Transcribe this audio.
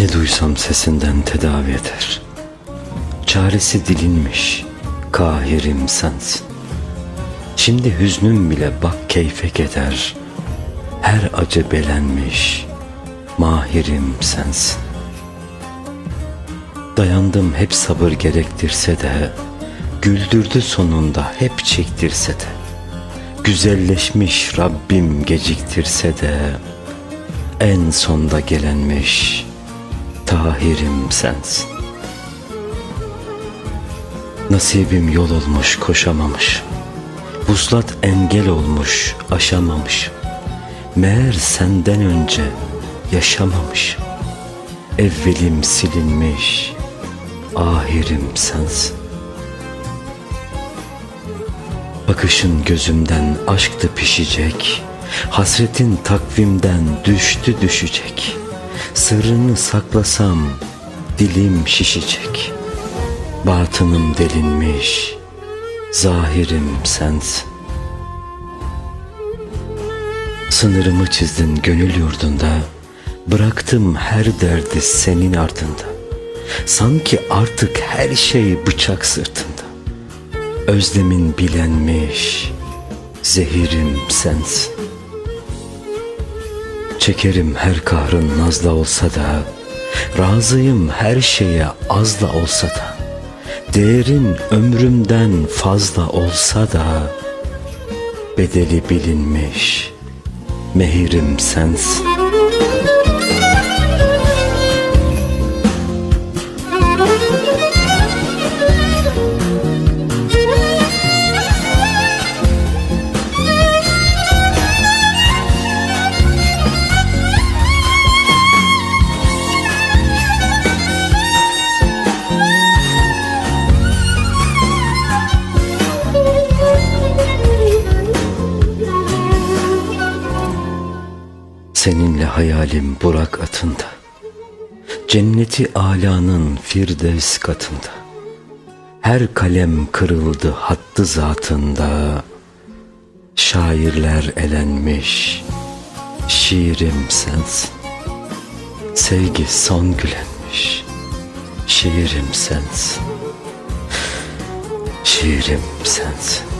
Ne duysam sesinden tedavi eder. Çaresi dilinmiş, kahirim sensin. Şimdi hüznüm bile bak keyfe keder. Her acı belenmiş, mahirim sensin. Dayandım hep sabır gerektirse de, güldürdü sonunda hep çektirse de, güzelleşmiş Rabbim geciktirse de, en sonda gelenmiş, Tahirim sensin. Nasibim yol olmuş koşamamış. Vuslat engel olmuş aşamamış. Meğer senden önce yaşamamış. Evvelim silinmiş. Ahirim sensin. Bakışın gözümden aşktı pişecek. Hasretin takvimden düştü düşecek. Sırrını saklasam dilim şişecek. Batınım delinmiş. Zahirim sensin. Sınırımı çizdin gönül yurdunda. Bıraktım her derdi senin ardında. Sanki artık her şey bıçak sırtında. Özlemin bilenmiş. Zehirim sensin. Çekerim her kahrın nazla olsa da Razıyım her şeye az da olsa da Değerin ömrümden fazla olsa da Bedeli bilinmiş Mehirim sensin Seninle hayalim Burak atında. Cenneti alanın firdevs katında. Her kalem kırıldı hattı zatında. Şairler elenmiş Şiirim sensin. Sevgi son gülenmiş Şiirim sensin. Şiirim sensin